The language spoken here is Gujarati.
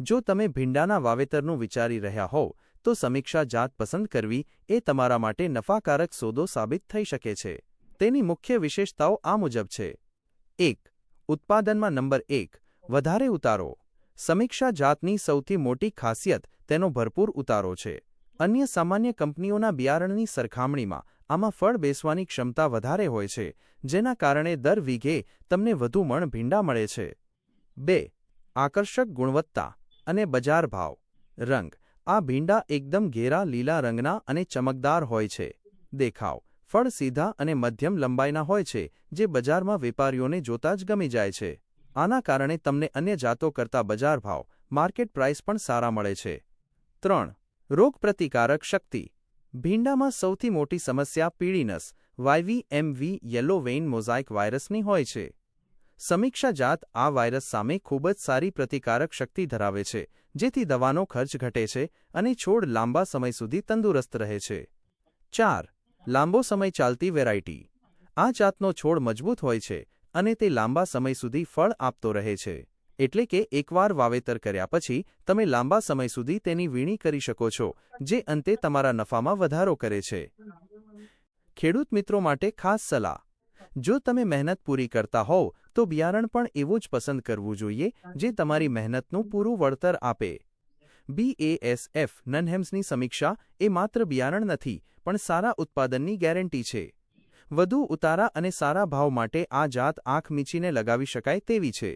જો તમે ભીંડાના વાવેતરનું વિચારી રહ્યા હોવ, તો સમીક્ષા જાત પસંદ કરવી એ તમારા માટે નફાકારક સોદો સાબિત થઈ શકે છે. તેની મુખ્ય વિશેષતાઓ આ મુજબ છે. એક, ઉત્પાદનમાં નંબર એક, વધારે ઉતારો. સમીક્ષા જાતની સૌથી મોટી ખાસિયત તેનો ભરપૂર ઉતારો છે. અન્ય સામાન્ય કંપનીઓના બિયારણની સરખામણીમાં આમાં ફળ બેસવાની ક્ષમતા વધારે હોય છે, જેના કારણે દર વીઘે તમને વધુ મણ ભીંડા મળે છે. બે, આકર્ષક ગુણવત્તા. અને બજાર ભાવ. રંગ. આ ભીંડા એકદમ ઘેરા લીલા રંગના અને ચમકદાર હોય છે. દેખાવ. ફળ સીધા અને મધ્યમ લંબાઈના હોય છે, જે બજારમાં વેપારીઓને જોતા જ ગમી જાય છે. આના કારણે તમને અન્ય જાતો કરતા બજાર ભાવ, માર્કેટ પ્રાઇસ પણ સારા મળે છે. ત્રણ. રોગપ્રતિકારક શક્તિ. ભીંડામાં સૌથી મોટી સમસ્યા પીળીનસ, YV MV yellow vein mosaic વાયરસની હોય છે. સમીક્ષા જાત આ વાયરસ સામે ખૂબ જ સારી પ્રતિકારક શક્તિ ધરાવે છે, જેથી દવાનો ખર્ચ ઘટે છે અને છોડ લાંબા સમય સુધી તંદુરસ્ત રહે છે. ચાર, લાંબો સમય ચાલતી વેરાયટી. આ જાતનો છોડ મજબૂત હોય છે અને તે લાંબા સમય સુધી ફળ આપતો રહે છે. એટલે કે એકવાર વાવેતર કર્યા પછી તમે લાંબા સમય સુધી તેની વીણી કરી શકો છો, જે અંતે તમારા નફામાં વધારો કરે છે. ખેડૂત મિત્રો માટે ખાસ સલાહ. જો તમે મહેનત પૂરી કરતા હોવ તો બિયારણ પણ એવું જ પસંદ કરવું જોઈએ, જે તમારી મહેનતનું પૂરું વળતર આપે. બીએએસએફ નનહેમ્સની સમીક્ષા, એ માત્ર બિયારણ નથી, પણ સારા ઉત્પાદનની ગેરંટી છે. વધુ ઉતારા અને સારા ભાવ માટે આ જાત આંખ મીચીને લગાવી શકાય તેવી છે.